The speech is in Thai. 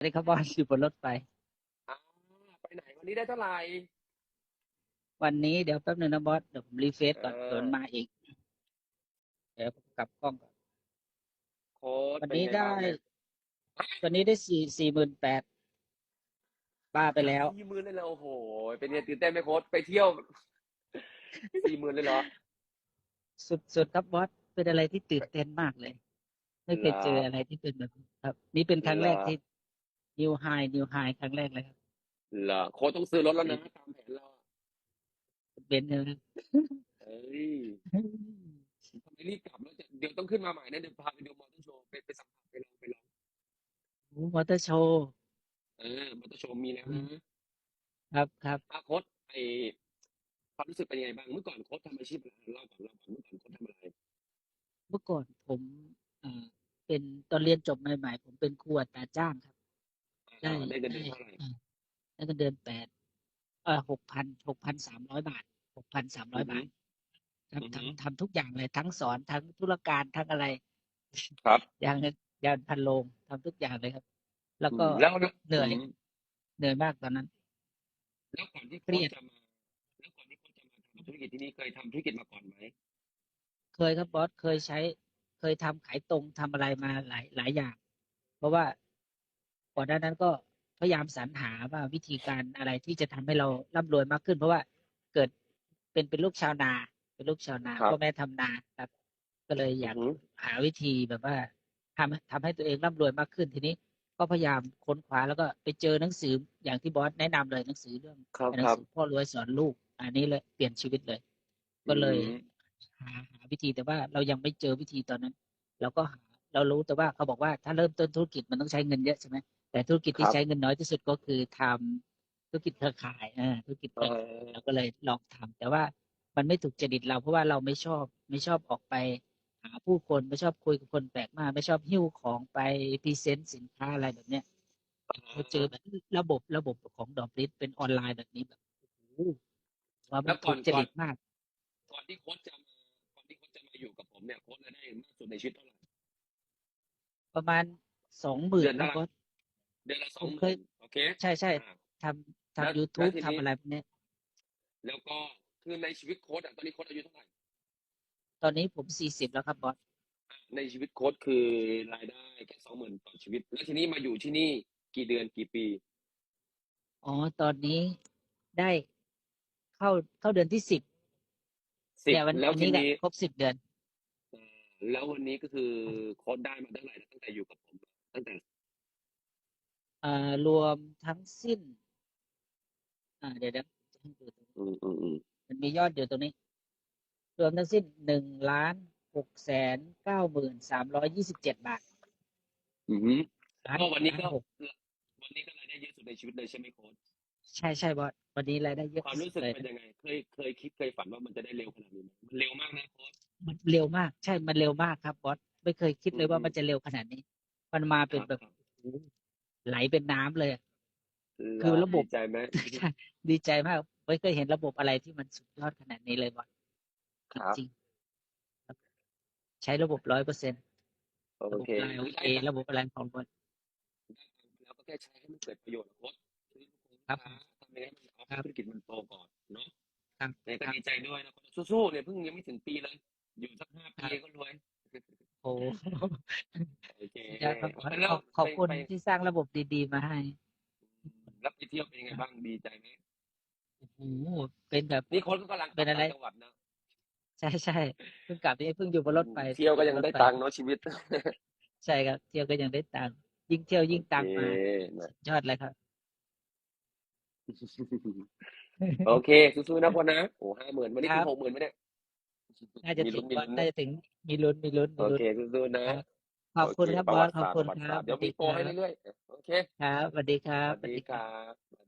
ได้ครับบอสอยู่บนรถไปอ่าไปไหนวันนี้ได้เท่าไหร่ วันนี้เดี๋ยวแป๊บหนึงนะบอสเดี๋ยวผมรีเฟซก่อนเออ เดี๋ยวมันมาอีก เดี๋ยวผมกลับกล้องก่อนโค้ดวันเป็นนี้ไงได้บ้างเนี่ยวันนี้ได้สี่สี่หมื่นแปดบ้าไปแล้ว สี่หมื่นเลยเหรอโอ้โห เป็นไงตื่นเต้นไหมโค้ดไปเที่ยวสี่หมื่นเลยเหรอ สุดสุดครับบอสเป็นอะไรที่ตื่นเต้นมากเลย ไม่เคยเหรอเจออะไรที่เป็นแบบนี้ครับ นี่เป็นครั้งแรกเหรอที่ นิวไฮนิวไฮครั้งแรกเลยครับเหรอโค้ดต้องซื้อรถแล้วนะตามแผนเราอะเบนซ์นะครับเอ้ยทำไมรีบกลับแล้วจะเดี๋ยวต้องขึ้นมาใหม่นะเดี๋ยวพาไปดูมอเตอร์โชว์ไปไปสัมผัสไปลองไปลองโอ้มอเตอร์โชว์เออมอเตอร์โชว์มีแล้วนะครับครับอะโค้ดไอความรู้สึกเป็นยังไงบ้างเมื่อก่อนโค้ดทำอาชีพอะไรเล่าก่อนเล่าก่อนเมื่อก่อนโค้ดทำอะไรเมื่อก่อนผมเอ่อเป็นตอนเรียนจบใหม่ๆผมเป็นครูอัตราจ้างครับ ได้อ่าได้เงินเดือนเท่าไหร่อ่าได้เงินเดือนแปดเออหกพันหกพันสามร้อยบาทหกพันสามร้อยบาทครับอือฮึทำทำทุกอย่างเลยทั้งสอนทั้งธุรการทั้งอะไร ครับอย่างอย่างพันโลงทำทุกอย่างเลยครับ แล้วก็แล้วเหนื่อยมเหนื่อยมากตอนนั้น แล้วก่อนที่เครีโค้ชยดจะมาแล้วก่อนที่โค้ชจะมาทำธุรกิจที่นี่เคยทำธุรกิจมาก่อนไหมเคยครับบอสเคยใช้ เคยทำขายตรงทำอะไรมาหลายหลายอย่าง เพราะว่า ก่อนหน้านั้นก็พยายามสรรหาว่าวิธีการอะไรที่จะทำให้เราร่ำรวยมากขึ้น เพราะว่าเกิดเป็นเป็นลูกชาวนา เป็นลูกชาวนาครับพ่อแม่ทำนาครับ ก็เลยอยากอือหือหาวิธีแบบว่าทำทำให้ตัวเองร่ำรวยมากขึ้นทีนี้ ก็พยายามค้นคว้าแล้วก็ไปเจอหนังสืออย่างที่บอสแนะนำเลยหนังสือเรื่องครับหนัครับสือพ่อรวยสอนลูก อันนี้เลยเปลี่ยนชีวิตเลย ก็เลยอืมหาหาวิธีแต่ว่าเรายังไม่เจอวิธีตอนนั้น เราก็หาเรารู้แต่ว่าเขาบอกว่าถ้าเริ่มต้นธุรกิจมันต้องใช้เงินเยอะใช่ไหม แต่ธุรกิจที่ใช้เงินน้อยที่สุดก็คือทำธุรกิจเครือข่ายอ่าธุรกิจเคเอรือข่ายอเราก็เลยลองทำแต่ว่ามันไม่ถูกจริตเราเพราะว่าเราไม่ชอบไม่ชอบออกไปหาผู้คนไม่ชอบคุยกับคนแปลกหน้าไม่ชอบหิ้วของไปพรีเซนต์สินค้าอะไรแบบเนี้ยเราเจอแบบระบบระบบของดอกลิสเป็นออนไลน์แบบนี้แบบโอ้โหว่ามันถูกจริตมากก่อนที่โค้ชจะมาก่อนที่โค้ชจะมาอยู่กับผมเนี่ยโค้ชรายได้มากสุดในชีวิตเท่าไหร่ประมาณสองหมื่นเดือนนะละบอส เดือนละสผองมหเคมื่ยนโอเคใช่ใช่อ่าทำแล้วทำ YouTube แล้วทีนี้ทำอะไรพวกเนี้ยแล้วก็คือในชีวิตโค้ชอะตอนนี้โค้ชอายุเท่าไหร่ตอนนี้ผมสี่สิบแล้วครับบอสในชีวิตโค้ชคือรายได้แค่สองหมื่นต่อชีวิต แล้วทีนี้มาอยู่ที่นี่กี่เดือนกี่ปีอ๋อตอนนี้ได้เข้าเข้าเดือนที่สิบสิบเนี่ยวันแล้ววันทีนี้แหละนี้ครบสิบเดือนเอ่อแล้ววันนี้ก็คือโค้ชได้มาเท่าไหร่นะตั้งแต่อยู่กับผม ตั้งแต่เอ่อ รวมทั้งสิ้น อ่า เดี๋ยวเดี๋ยวจะให้ดูตรงนี้อืมอืมอืมมันมียอดอยู่ตรงนี้ รวมทั้งสิ้นหนึ่งล้านหกแสนเก้าหมื่นสามร้อยยี่สิบเจ็ดบาทอือหือล้านก็วันนี้ก็ล้าหกวันนี้ก็รายได้เยอะสุดในชีวิตเลยใช่ไหมโค้ชใช่ใช่บอสวันนี้รายได้เยอะความที่รู้สุสึดกเลยเป็นยังไง เคยเคยคิดเคยฝันว่ามันจะได้เร็วขนาดนี้ไหมมันเร็วมากนะโค้ชมันเร็วมาก ใช่มันเร็วมากครับบอสไม่เคยคิดเลยว่าอืมมันจะเร็วขนาดนี้ มันมาเป็นแบบครับโอ้โห ไหลเป็นน้ำเลยอะๆคือระบบดีใจไหมใช่ดีใจมากไม่เคยเห็นระบบอะไรที่มันสุดยอดขนาดนี้เลยบอสครับจริงๆครับใช้ระบบร้อยเปอร์เซ็นต์โอระบบเคไลน์โอเคระบบอะไรของบอสแล้วก็แค่ใช้ให้มันเกิดประโยชน์นะโค้ชคือลูกค้าครับทำยังไงให้มันเอาครับธุรกิจมันโตก่อนเนาะครับเนี่ยก็ครับดีใจด้วยนะโค้ชสู้ๆเนี่ยเพิ่งยังไม่ถึงปีเลย อยู่สักห้าปีก็รวยโอ้ โหโอเคสุดยอดครับบอสแล้วขอบขอบคุณไป ที่สร้างระบบดีๆ มาให้รับไปเที่ยวเป็นยังไงบ้างดีใจไหมโอ้โหเป็นแบบ นี่โค้ชก็กำลังกลับเป็นอะไร ต่างจังหวัดนะใช่ใช่เพิ่งกลับนี่เพิ่งอยู่บนรถไฟเที่ยวก็ยังได้รถฟตังค์เนาะชีวิตใช่ครับเที่ยวก็ยังได้ตังค์ยิ่งเที่ยวยิ่งตังค์โอมาเคนะ สุดยอดเลยครับ โอเคสู้ๆนะพ่อนะโอ้ห้าหมื่นวันนี้ครัถึบ งหกหมื่นไหมเนี่ยน่าจะมีถึลุ้งนมีบอสลุ้นน่านะจะถึงมีลุ้นมีลุ้นมีโอลุ้น เคสู้ๆนะครับ ขอบคุณโเครับประบอวัสติขอบศาสตร์คุณประวัติคศารัสบตร์เดี๋ยวมีโปรให้เรื่อยๆ โอเค ครับสวัสดีครัสบวัสดีครับ